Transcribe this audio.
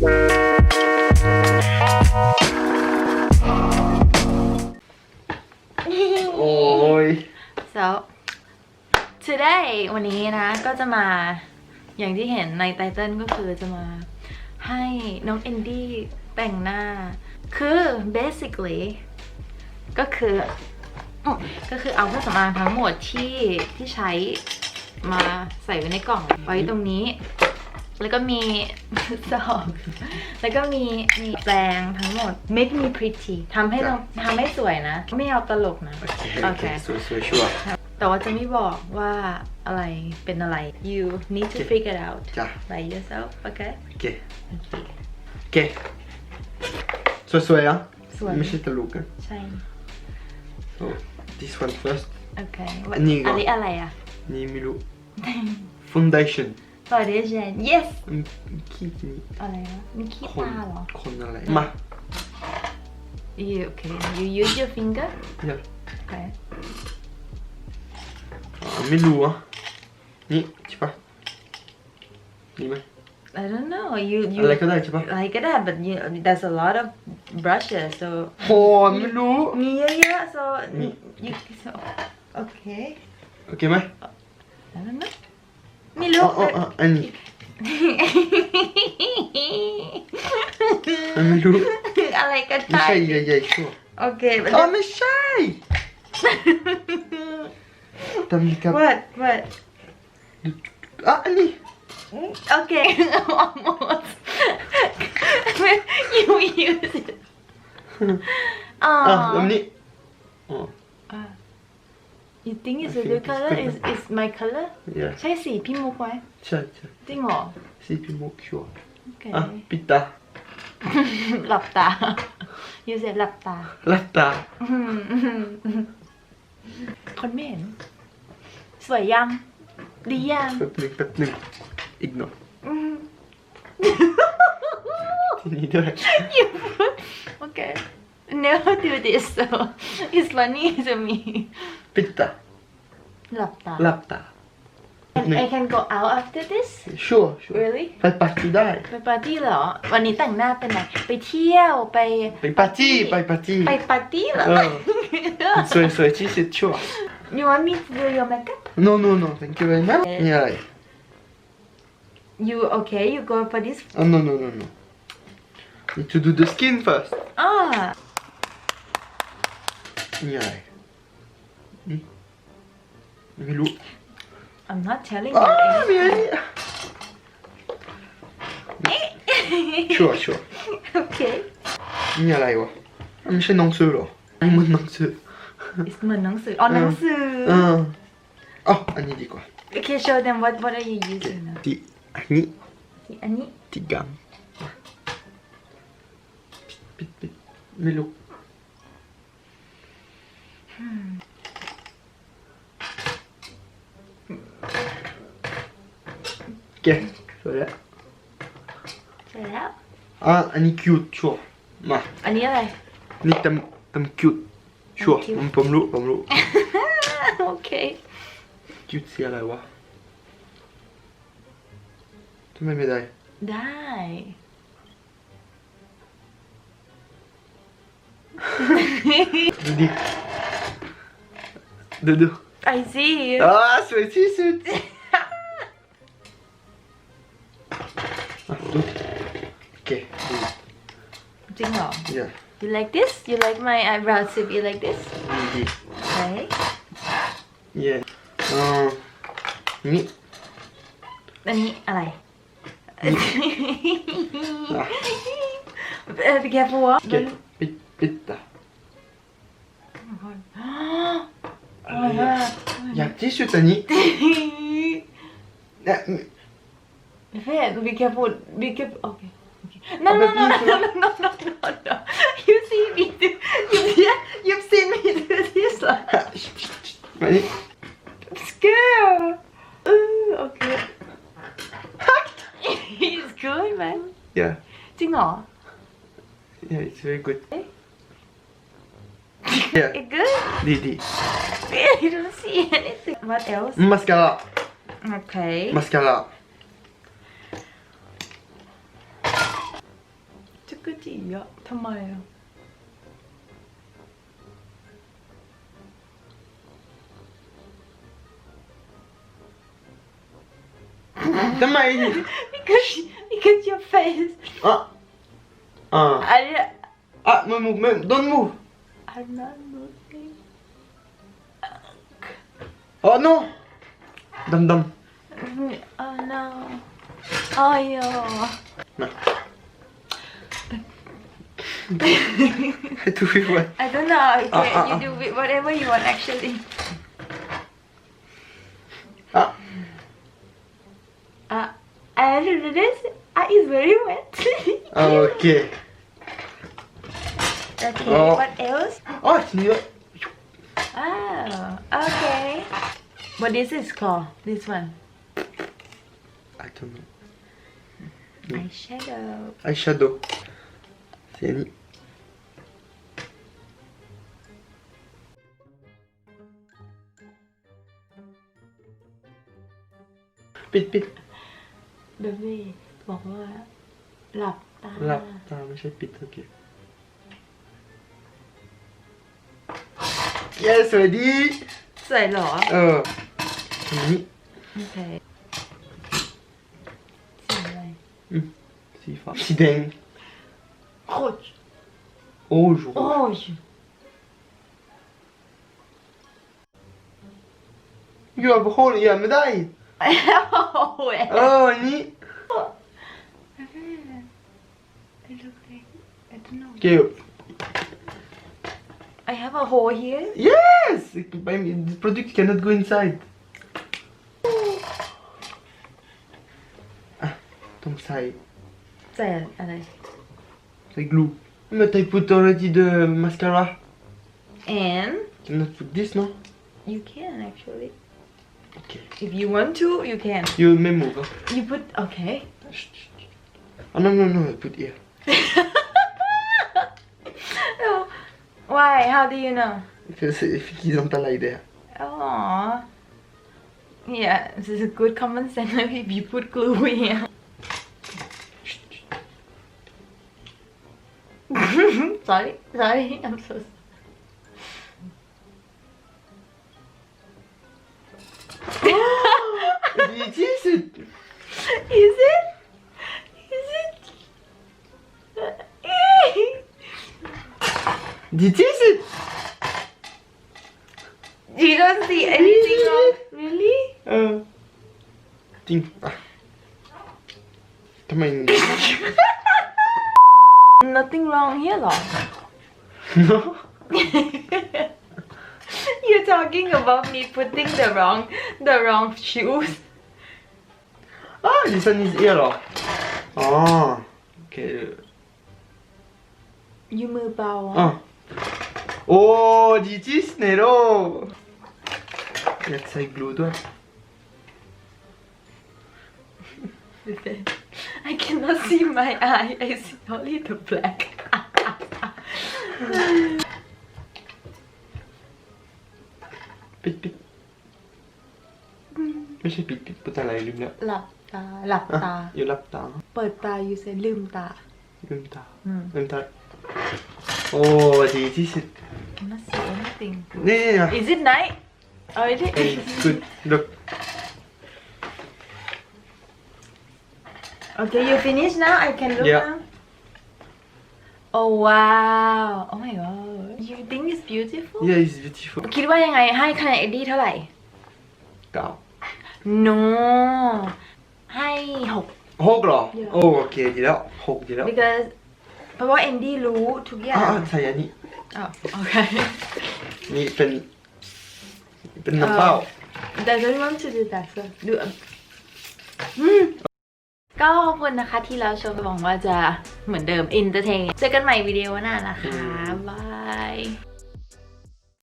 โอ้ย so today วันนี้นะก็จะมาอย่างที่เห็นในไตเติลก็คือจะมาให้น้องเอนดี้แต่งหน้า คือ basically ก็คือก็คือเอาเครื่องสำอางทั้งหมดที่ที่ใช้มาใส่ไว้ในกล่องไว้ตรงนี้ แล้วก็มีสอบ แล้วก็มีมีแปรงทั้งหมด make me pretty ทำให้เราทำให้สวยนะ ไม่เอาตลกนะ โอเคโอโอเคเคสวยสวยชัวร์แต่ว่าจะไม่บอกว่าอะไรเป็นอะไร you need to โอเค figure it out จ้ะ by yourself okay โอเคโอเคสวยสวยๆอะสวยไม่ใช่ตลกอะใช่ so this one first โอเคอันนี้ก่อนอันนี้อะไรอะนี่ไม่รู้ foundation foundation yes อืมขี้นี่อะไรวะมีขี้คนตาเหรอ คนอะไร มา you okay you use your finger เนี่ย okay อ่าไม่รู้อะนี่ใช่ปะนี่ไหม I don't know you you อะไรก็ได้ใช่ปะอะไรก็ได้ but you there's a lot of brushes so โหไม่รู้ มีเยอะๆ so you so okay โอเคไหม I don't know Milo. Oh, oh, oh, ano? ano do? Alay ka tayo. Misay, yayay ko. Okay. But oh, Misay! Tamli ka. What? What? Ah, ali. Okay, almost. you use it. Ah, Dominique. Oh. Ah. You think it's I a think good it's color good. is is my color yeah ใช่สีพี่มุกไหมใช่ใช่จริงเหรอสีพิมพ์ชัวร์โอเคอะปิดตา หลับตา you said หลับตาลับตา คนไม่เห็น สวยยัง ดียังแป๊บหนึ่งแป๊บหนึ่งอีกหน่อยอืมทีนี้ด้วย you okay never do this so it's funny to me ปิดตา หลับตา ลับตา and I can go out after this ชัวร์ชัวร์ really ไปปาร์ตี้ได้ ไปปาร์ตี้เหรอ วันนี้แต่งหน้าเป็นไหน ไปเที่ยวไป ไปปาร์ตี้ไปปาร์ตี้ ไปปาร์ตี้เหรอ เออ สวยสวยที่สุดชัวร์ you want me to do your makeup no no no thank you very much นี่อะไร you okay you go for this oh no no no no need to do the skin first อ่า นี่อะไรนี่ไม่รู้ I'm not telling อ้า you มีอัน anything นี้ชัวร์ชัวร์ okay นี่อะไรวะไม่ใช่หนังสือเหรอนี่มันหนังสือ it's เหมือนหนังสืออ๋อหนังสือเอออ๋ออันนี้ดีกว่า okay show them what what are you using now ที่อันนี้อันนี้ที่กังปิดปิดไม่รู้ โอเคสวยแล้วเสร็จแล้วอะอันนี้คิวชัวร์มาอันนี้อะไร นี่ตำตำคิวชัวร์ cute ผมผมรู้ผมรู้ โอเคคิวสีอะไรวะทำไมไม่ได้ ได้ ดูดิดูดู I see อ่าสวยที่สุด จริงเหรอ yeah you like this you like my eyebrow tip you like this ดีดี okay yeah อ่านี่ อันนี้อะไร อ่ะ เออ be careful วะ โอเคปิดปิดตา Oh my god อยากที่สุดอันนี้เนี่ย Fair, be careful. Be careful. Okay. No, no, no, no, no, no, no, no, no. You see me do. You've, yeah, you've seen me do this. Ready? Let's go. Ooh, okay. He's good, man. Yeah. Dingo. Yeah, it's very good. Eh? Yeah. It good? Didi. you don't see anything. What else? Mascara. Okay. Mascara. Ja, ta because, she, because your face. Ah! Ah! Ah, no move, man. don't move! I'm not moving. Oh no! Dum dum. Oh no. Oh yeah. do? I don't know. Ah, ah, you, uh, uh, do whatever you want, actually. Ah. Uh, I do this. I is very wet. okay. Okay. Oh. What else? Oh, it's new. Oh, okay. What is this called? This one? I don't know. Eyeshadow. Eyeshadow. C'est ปิดปิดเดวี่บอกว่า หลับตา หลับตาไม่ใช่ปิดโอเค yes สวัสดีสวยเหรอ เออทีนี้โอเคสีอะไรอืมสีฟ้าสีแดงโคตรโอ้โหโอ้ยอยู่กั 왜? 어, 니? Okay. I have a hole here. Yes, I mean, the product cannot go inside. Ah, don't say. Say it. Say glue. But I put already the mascara. And? Cannot put this, no? You can actually okay. If you want to you can. You may move you put okay. Oh no no no I put here Oh, why? How do you know? Because if he's on like there. Oh, yeah, this is a good common sense if you put glue here. sorry, sorry, I'm so sorry. ดีที่สุด you don't see anything wrong? Really? เออจริงอ่ะทำไม Nothing wrong here, though. no You're talking about me putting the wrong, the wrong shoes. อ่ะ this one is here เหรออ๋อโอเค You มือเบา อ่ะ อ่ะ โอ้ดีที่สุดในโลกอยากใส่ glue ด้วย I cannot see my eye. I see only the black. ปิดปิดไม่ใช่ปิดปิดปิดอะไรลืมแล้ว หลับตา หลับ อ่ะ ตา อยู่รับตา เปิดตา you say ลืมตา ลืมตา อืม ลืมตา โอ้ดีที่สุด cannot see anything นี่นะ Is it night? Oh, is it? good look okay, you finish now? I can look Yeah. now? Oh wow! Oh my god! You think it's beautiful? yeah it's beautiful คิดว่ายังไงให้คะแนนเอ็ดดี้เท่าไหร่ เก้า no ให้หก หกเหรอ Yeah. โอ้โอเคดีแล้วหกดีแล้ว because เพราะว่าเอนดี้รู้ทุกอย่าอ่างใส่อันนี้อ๋อโอเค นี่เป็นเป็นน้ำเปล่าแต่ don't want to do that so do a อืมก็ขอบคุณนะคะที่เราชมหวังว่าจะเหมือนเดิม entertain เจอกันใหม่วิดีโอหน้านะคะ บาย